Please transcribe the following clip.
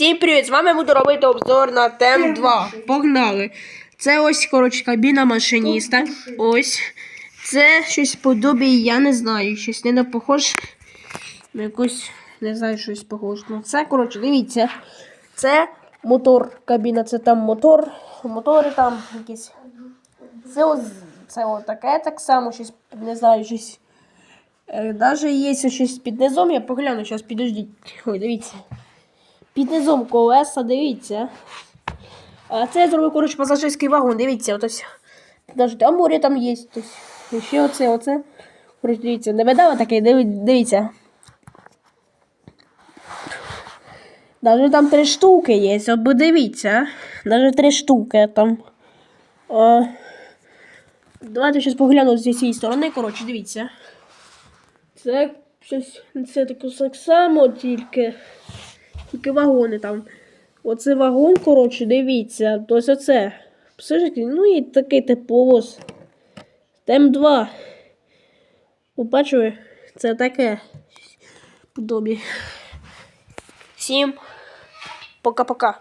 Всім привіт! З вами буду робити обзор на тем 2. Погнали! Це ось, коротше, кабіна машиніста. Ось. Це щось подобає, я не знаю. Щось не на похож. На якусь, не знаю, щось похоже. Ну, це, коротше, дивіться. Це мотор. Кабіна, це там мотор. Мотори там якісь. Це ось це ось таке так само, щось, не знаю, щось. Е, Даже є щось під низом, я погляну, зараз підождіть. Ой, дивіться. Під низом колеса, дивіться. А це я зробив, коротше, пасажирський вагон, дивіться, ось. Навіть а море там є. І ще оце, оце. Коротше, дивіться, не видали таке, дивіться. Даже там три штуки є, от бо дивіться. Даже три штуки там. А, давайте зараз погляну з цієї сторони, коротше, дивіться. Це щось, це так само, тільки, тільки вагони там. Оце вагон, коротше, дивіться. Ось оце. Пасажирки, ну і такий типовоз. Тем 2. Побачили? Це таке подобі. Всім пока-пока.